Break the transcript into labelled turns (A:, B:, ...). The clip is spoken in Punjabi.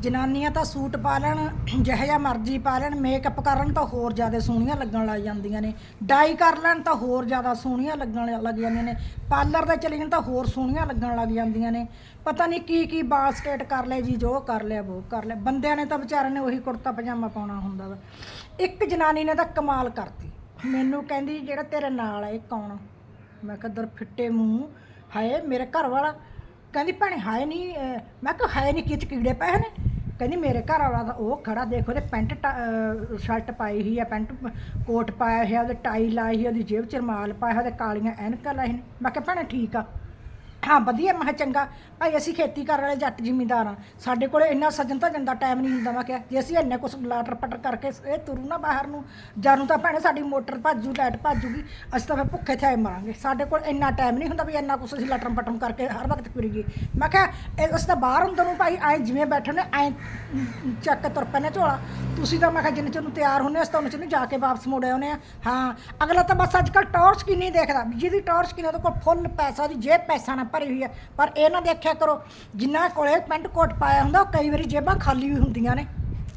A: ਜਨਾਨੀਆਂ ਤਾਂ ਸੂਟ ਪਾ ਲੈਣ, ਜਿਹੋ ਜਿਹਾ ਮਰਜ਼ੀ ਪਾ ਲੈਣ ਮੇਕਅਪ ਕਰਨ ਤਾਂ ਹੋਰ ਜ਼ਿਆਦਾ ਸੋਹਣੀਆਂ ਲੱਗਣ ਲੱਗ ਜਾਂਦੀਆਂ ਨੇ। ਡਾਈ ਕਰ ਲੈਣ ਤਾਂ ਹੋਰ ਜ਼ਿਆਦਾ ਸੋਹਣੀਆਂ ਲੱਗਣ ਲੱਗ ਜਾਂਦੀਆਂ ਨੇ। ਪਾਰਲਰ ਦੇ ਚਲੇ ਜਾਣ ਤਾਂ ਹੋਰ ਸੋਹਣੀਆਂ ਲੱਗਣ ਲੱਗ ਜਾਂਦੀਆਂ ਨੇ। ਪਤਾ ਨਹੀਂ ਕੀ ਕੀ ਬਾਲ ਸਟੇਟ ਕਰ ਲਿਆ ਜੀ, ਜੋ ਕਰ ਲਿਆ ਉਹ ਕਰ ਲਿਆ। ਬੰਦਿਆਂ ਨੇ ਤਾਂ ਵਿਚਾਰਿਆਂ ਨੇ ਉਹੀ ਕੁੜਤਾ ਪਜਾਮਾ ਪਾਉਣਾ ਹੁੰਦਾ ਵਾ। ਇੱਕ ਜਨਾਨੀ ਨੇ ਤਾਂ ਕਮਾਲ ਕਰਤੀ। ਮੈਨੂੰ ਕਹਿੰਦੀ, ਜਿਹੜਾ ਤੇਰੇ ਨਾਲ ਹੈ ਇਹ ਕੌਣ? ਮੈਂ ਕਿਹਾ, ਦਰ ਫਿੱਟੇ ਮੂੰਹ। ਹਾਏ, ਮੇਰੇ ਘਰ ਵਾਲਾ ਕਹਿੰਦੀ ਭੈਣੇ ਹਾਏ ਨਹੀਂ ਅਹ, ਮੈਂ ਕਿਹਾ ਹਾਏ ਨਹੀਂ ਕਿਚ ਕੀੜੇ ਪਏ ਨੇ? ਕਹਿੰਦੀ ਮੇਰੇ ਘਰ ਵਾਲਾ ਤਾਂ ਉਹ ਖੜਾ ਦੇਖੋ ਤੇ ਪੈਂਟ ਟਾ- ਅਹ, ਸ਼ਰਟ ਪਾਈ ਹੋਈ ਆ ਪੈਂਟ ਕੋਟ ਪਾਇਆ ਹੋਇਆ ਉਹਦੇ ਟਾਈ ਲਾਈ ਹੋਈ ਉਹਦੀ ਜੇਬ ਚ ਰੁਮਾਲ ਪਾਇਆ ਉਹਦੇ ਕਾਲੀਆਂ ਐਨਕਾਂ ਲਾਈ ਨੇ। ਮੈਂ ਕਿਹਾ ਭੈਣੇ ਠੀਕ ਆ ਹਾਂ, ਵਧੀਆ। ਮੈਂ ਕਿਹਾ ਚੰਗਾ। ਭਾਈ, ਅਸੀਂ ਖੇਤੀ ਕਰਨ ਵਾਲੇ ਜੱਟ ਜ਼ਿਮੀਂਦਾਰ ਆ ਸਾਡੇ ਕੋਲ ਇੰਨਾ ਸੱਜਣ ਤਾਂ ਜਾਂਦਾ ਟਾਈਮ ਨਹੀਂ ਹੁੰਦਾ। ਮੈਂ ਕਿਹਾ, ਜੇ ਅਸੀਂ ਇੰਨੇ ਕੁਛ ਲਾਟਰ ਪਟਰ ਕਰਕੇ ਇਹ ਤੁਰੂ ਨਾ ਬਾਹਰ ਨੂੰ, ਜਾਨੂੰ ਤਾਂ ਭੈਣੇ ਸਾਡੀ ਮੋਟਰ ਭੱਜੂ, ਲਾਈਟ ਭੱਜੂਗੀ, ਅਸੀਂ ਤਾਂ ਫਿਰ ਭੁੱਖੇ ਥਾਏ ਮਰਾਂਗੇ। ਸਾਡੇ ਕੋਲ ਇੰਨਾ ਟਾਈਮ ਨਹੀਂ ਹੁੰਦਾ ਵੀ ਇੰਨਾ ਕੁਛ ਅਸੀਂ ਲਟਰਮ ਪਟਰਮ ਕਰਕੇ ਹਰ ਵਕਤ ਫਿਰੀਏ ਮੈਂ ਕਿਹਾ, ਇਹ ਅਸੀਂ ਤਾਂ ਬਾਹਰ ਹੁੰਦੇ ਨੂੰ ਭਾਈ ਐ ਜਿਵੇਂ ਬੈਠੇ ਨੇ ਐ ਚੱਕ ਕੇ ਤੁਰ ਪੈਨੇ ਝੋਲਾ। ਤੁਸੀਂ ਤਾਂ ਮੈਂ ਕਿਹਾ, ਜਿੰਨੇ ਚਿਰ ਨੂੰ ਤਿਆਰ ਹੁੰਨੇ ਅਸੀਂ ਤਾਂ ਉਹਨੇ ਚਿਰ ਨੂੰ ਜਾ ਕੇ ਵਾਪਸ ਮੁੜ ਆਉਨੇ ਆ। ਹਾਂ, ਅਗਲਾ ਤਾਂ ਬਸ ਅੱਜ ਕੱਲ ਟੌਰਚ ਕੀ ਨਹੀਂ ਦੇਖਦਾ। ਵੀ ਜਿਹਦੀ ਟੌਰਚ ਕੀ ਉਹਦੇ ਕੋਲ ਫੁੱਲ ਪੈਸਾ ਦੀ ਜੇਬ ਪੈਸਾ ਨਾ ਭਰੀ ਹੋਈ ਹੈ। ਪਰ ਇਹ ਨਾ ਦੇਖਿਆ ਕਰੋ, ਜਿੰਨਾ ਕੋਲੇ ਪੈਂਟ ਕੋਟ ਪਾਇਆ ਹੁੰਦਾ, ਉਹ ਕਈ ਵਾਰੀ ਜੇਬਾਂ ਖਾਲੀ ਵੀ ਹੁੰਦੀਆਂ ਨੇ।